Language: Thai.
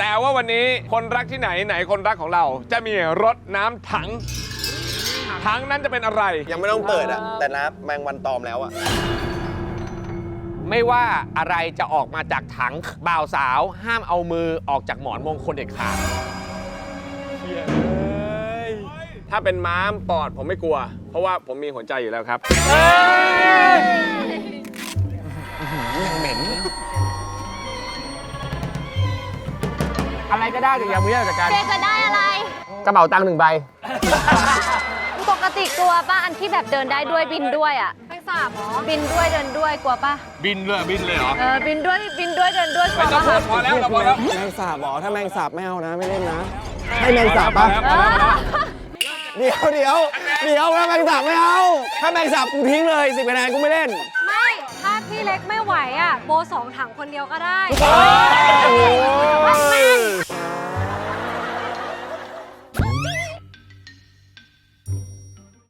แต่ว่าวันนี้คนรักที่ไหนไหนคนรักของเรา จะมีรถน้ำถัง ถังนั้นจะเป็นอะไร ยังไม่ต้องเปิดอะแต่นะแมงวันตอมแล้วอะไม่ว่าอะไรจะออกมาจากถังบ่าวสาว ห้ามเอามือออกจากหมอนมงคลเด็ดขาดถ้าเป็นม้ามปอดผมไม่กลัว เพราะว่าผมมีหัวใจอยู่แล้วครับ อะไรก็ได้แต่อย่ามือจากการเจจะได้อะไร กระเป๋าตังค์หนึ่งใบ ปกติกลัวป่ะอันที่แบบเดินได้ด้วยบินด้วยอะไม่ทราบหรอ บินด้วยเดินด้วยกลัวป่ะ บินเลยบินเลยเหรอ เออบินด้วยบินด้วยเดินด้วยกลัไม่วต้องป่ะพอแล้วเราพอแล้วแมงสาบเหรอถ้าแมงสาบไม่เอานะไม่เล่นนะ ให้แมงสาบปะเออเดี๋ยวเดี๋ยวเดี๋ยวถ้าแมงสาบไม่เอา ถ้าแมงสาบกูทิ้งเลยสิบคะแนนกูไม่เล่น ไม่ ถ้าพี่เล็กไม่ไหวอะโบสองถังคนเดียวก็ได้โอ้โหไม่